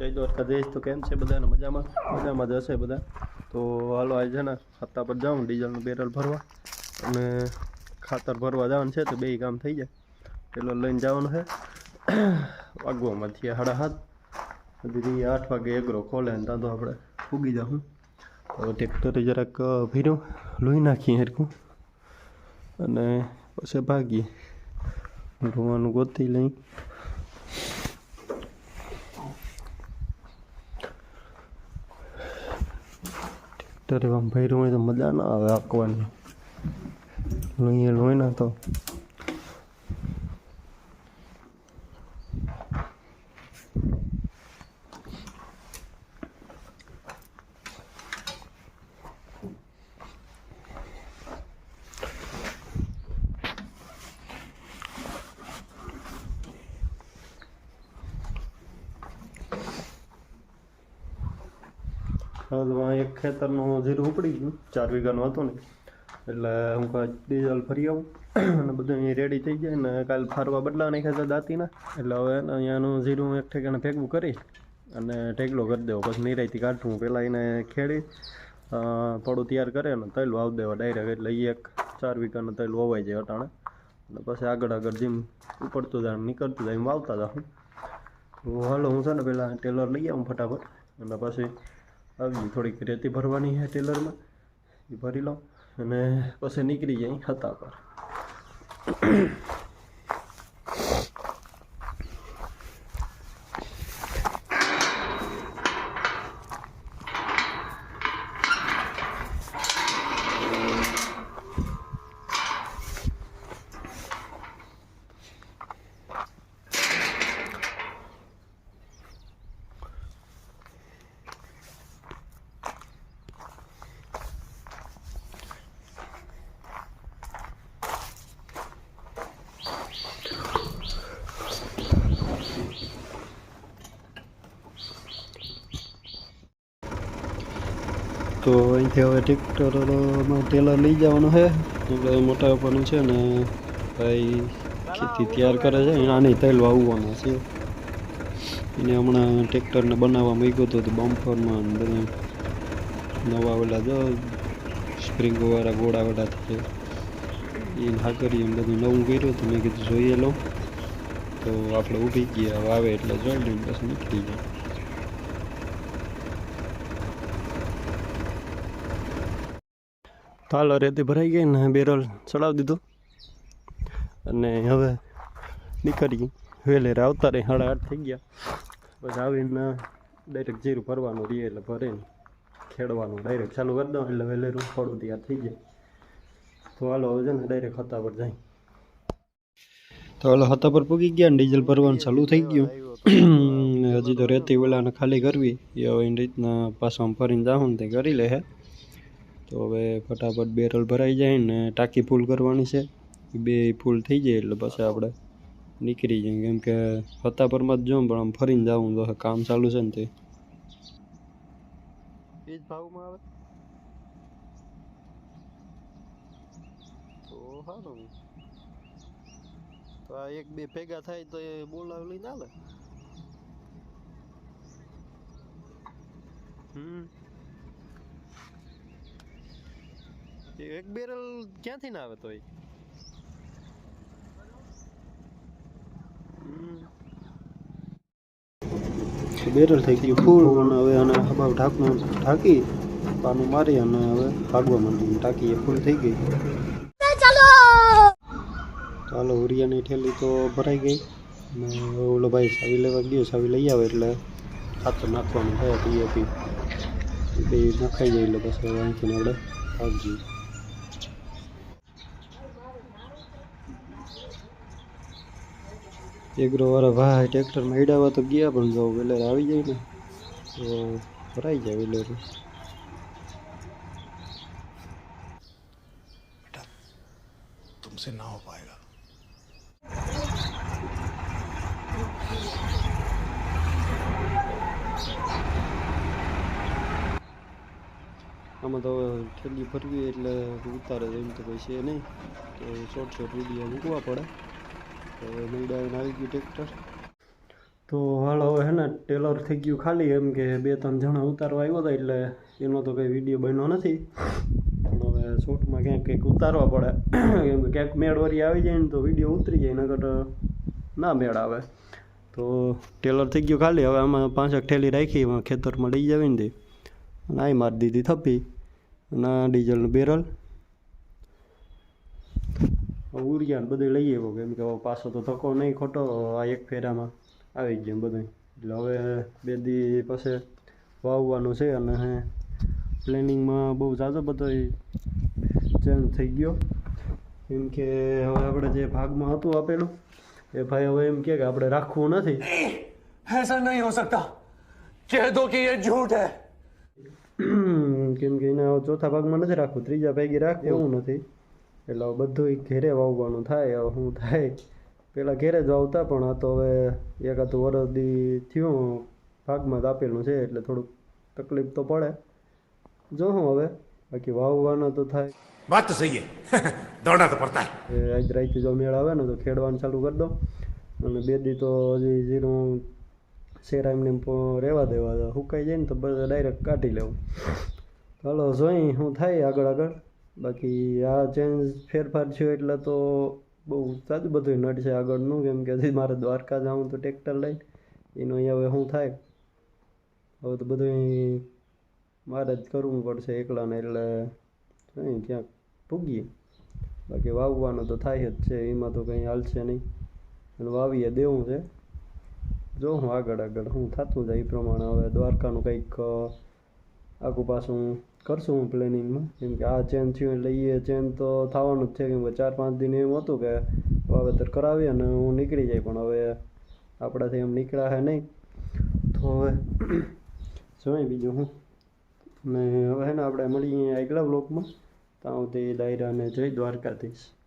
જય દ્વારકાધીશ તો કેમ છે બધાને? મજામાં? મજામાં જ હશે બધા. તો હાલો, આજે છે ને હપ્તા પર જાઉં, ડીઝલનું બેરલ ભરવા. અને ખાતર ભરવા જવાનું છે, તો બે કામ થઈ જાય. પેલો લઈને જવાનું છે. વાગવામાંથી સાડા હાથ હજી આઠ વાગે એગરો ખોલે ને ત્યાં તો આપણે ફૂગી જાઉં તો ટ્રેક્ટરે જરાક ભીરું લોહી નાખીએ હરકું અને પછી ભાગીએ. ધોવાનું ગોતી લઈ. ટ્રેક્ટરે આમ ભર્યું હોય તો મજા ના આવે આંકવાની. લોહીએ લોહી ના તો એક ખેતરનું જીરું ઉપડી ગયું, ચાર વીઘાનું હતું ને, એટલે હું ડીઝલ ફરી આવું અને બધું અહીં રેડી થઈ જાય ને કાલ ફારવા બદલા નાખ્યા હતા દાંતીના, એટલે હવે અહીંયાનું જીરું એક ઠેકાણે ભેગું કરી અને ઢેકલો કરી દેવો. પછી નિરાયથી કાઢવું પહેલાં એને ખેડી થોડું તૈયાર કરે ને તૈલ વાવ દેવા ડાયરેક્ટ એટલે એ એક ચાર વીઘાનું તૈલ વવાઈ જાય અટાણે. અને પછી આગળ આગળ જેમ ઉપડતું જાય નીકળતું જાય એમ વાવતા જાઉં. હું હાલો હું છે ને પહેલાં ટેલર લઈ આવું ફટાફટ. અને પછી આવી થોડીક રેતી ભરવાની છે ટેલરમાં. એ ભરી લઉં અને પછી નીકળી જાય હતા પર તો અહીંથી હવે ટ્રેક્ટરમાં ટેલર લઈ જવાનું છે. એટલે મોટા આપવાનું છે ને ભાઈ ખેતી તૈયાર કરે છે. આની તેલ વાવવાના છે. એને હમણાં ટ્રેક્ટરને બનાવવા મૂક્યું હતું બમ્પરમાં બધા નવા ઓલા જો સ્પ્રિંગોવાળા ગોળાવાળા થાય. એ હા કરી એમ બધું નવું કર્યું હતું મેં કીધું જોઈએ લો. તો આપણે ઊભી ગયા હવે આવે એટલે જોઈ લઈને પછી નીકળી જાય હાલો, રેતી ભરાઈ ગઈ ને બેરોલ ચડાવી દીધું. અને હવે નીકળી વેલેરે આવતા રહી, સાડા આઠ થઈ ગયા. પછી આવીને ડાયરેક્ટ જીરું ભરવાનું રહીએ એટલે ભરીને ખેડવાનું ડાયરેક્ટ ચાલુ કરી દઉં, એટલે વહેલેરું થોડું તૈયાર થઈ જાય. તો હાલો, હવે છે ને ડાયરેક્ટ હતા પર જાય. તો હાલો હતા પર પૂગી ગયા ને ડીઝલ ભરવાનું ચાલુ થઈ ગયું. હજી તો રેતી ઓલાને ખાલી કરવી. એ હવે રીતના પાછા ફરીને જાઉં ને તે કરી લે હે. તો હવે ફટાફટ બેરલ ભરાઈ જાય ને ટાંકી ફૂલ કરવાની છે. બે ફૂલ થઈ જાય એટલે પછી આપણે નીકળી જાય કેમ કે હતા પરમાં જ જોઉં, પણ આમ ફરીને જવું તો કામ ચાલુ છે ને તે. જ ભાવમાં આવે. તો સારું તો આ એક બે ભેગા થાય તો એ બોલાવ લઈને આવે હમ એ એક બેરલ ક્યાંથી ના આવે તો એ? બેરલ થઈ ગયું. ફૂલ. અને હવે આને હબાવ ઢાંકનું ઢાંકી પાનું મારી અને હવે ભાગવા માંડી. ટાંકી એ ફૂલ થઈ ગઈ. ચાલો! ઉરિયાની ઠેલી તો ભરાઈ ગઈ. અને ઓલો ભાઈ સાવી લેવા ગયો સાવી લઈ આવે એટલે ખાતર નાખવાનું થાય ડીએપી એ નખાઈ જાય એટલે પછી અહીંથી આપણે ભાગીએ. એગ્રો વાળા ભાઈ ટ્રેક્ટરમાં ઈડાવા તો ગયા પણ જો વેલેર આવી જાય ને તો ભરાઈ જાય વેલેર तुमसे ना हो पाएगा આમાં તો હવે ઠેલી ભરવી એટલે ઉતારે તો એમ તો કોઈ છે નહીં તો શોર્ટ શોર્ટ વિડીયો મૂકવા પડે તો હવે આવી ગયું ટ્રેક્ટર. તો હાલ હવે હે ને ટેલર થઈ ગયું ખાલી એમ કે બે ત્રણ જણા ઉતારવા આવ્યો હતા એટલે એનો તો કંઈ વીડિયો બન્યો નથી. પણ હવે શૂટમાં ક્યાંક કંઈક ઉતારવા પડે. કેમ કે ક્યાંક મેળ વરી આવી જાય ને તો વીડિયો ઉતરી જાય, નકર ના મેળ આવે. તો ટેલર થઈ ગયું ખાલી, હવે આમાં પાંચક ઠેલી રાખી, એમાં ખેતરમાં લઈ જવી ને અને આઈ મારી દીધી થપ્પી. અને ડીઝલનું બેરલ. ઉરિયા ને બધું લઈ આવ્યો કેમ કે હવે પાછો તો ધક્કો નહીં ખોટો આ એક ફેરામાં આવી ગયું બધું એટલે હવે બે દી પછી વાવવાનું છે અને હે પ્લેનિંગમાં બહુ ઝાઝો બધો ચેન્જ થઈ ગયો કેમ કે હવે આપણે જે ભાગમાં હતું આપેલું એ ભાઈ હવે એમ કહે કે આપણે રાખવું નથી ऐसा नहीं हो सकता कह दो कि ये झूठ है કેમ કે એને હવે ચોથા ભાગમાં નથી રાખવું ત્રીજા ભાગે રાખવું એવું નથી એટલે બધું ઘેરે વાવવાનું થાય હવે શું થાય. પહેલાં ઘેરે જ વાવતા પણ આ તો હવે એકાદું વરદી થયું ભાગમાં જ આપેલું છે એટલે થોડુંક તકલીફ તો પડે. જો હું હવે બાકી વાવવાના તો થાય. વાત તો સહી દોડા તો પડતા આજ રાઈતે જો મેળ આવે ને તો ખેડવાનું ચાલુ કરી દો અને બે દી તો હજી જીરું શેરા એમને રહેવા દેવા. સુકાઈ જાય ને તો બધા ડાયરેક્ટ કાઢી લેવું. ચાલો જોઈ હું થાય આગળ આગળ. બાકી આ ચેન્જ ફેરફાર થયો એટલે તો બહુ સાદું બધું નડશે આગળનું, કેમ કે હજી મારે દ્વારકા જવું તો ટ્રેક્ટર લઈને, એનું અહીંયા હવે શું થાય? હવે તો બધું મારે જ કરવું પડશે એકલાને એટલે કંઈ ક્યાંક પૂગીએ. બાકી વાવવાનું તો થાય જ છે, એમાં તો કંઈ હાલશે નહીં. અને વાવીએ, દેવું છે. જો હું આગળ આગળ હું થતું જાય એ પ્રમાણે, હવે દ્વારકાનું કંઈક આખું પાછું કરશું હું પ્લેનિંગમાં કેમ કે આ ચેન્જ થયું એટલે એ ચેન્જ તો થવાનું જ છે. કેમ કે ચાર પાંચ દિન એવું હતું કે વાવેતર કરાવીએ અને હું નીકળી જાય. પણ હવે આપણાથી એમ નીકળ્યા હે નહીં. તો હવે જોઈએ બીજું હું. ને હવે ને આપણે મળીએ આગલા બ્લોકમાં ત્યાં સુધી દાયરાને જય દ્વારકાધીશ.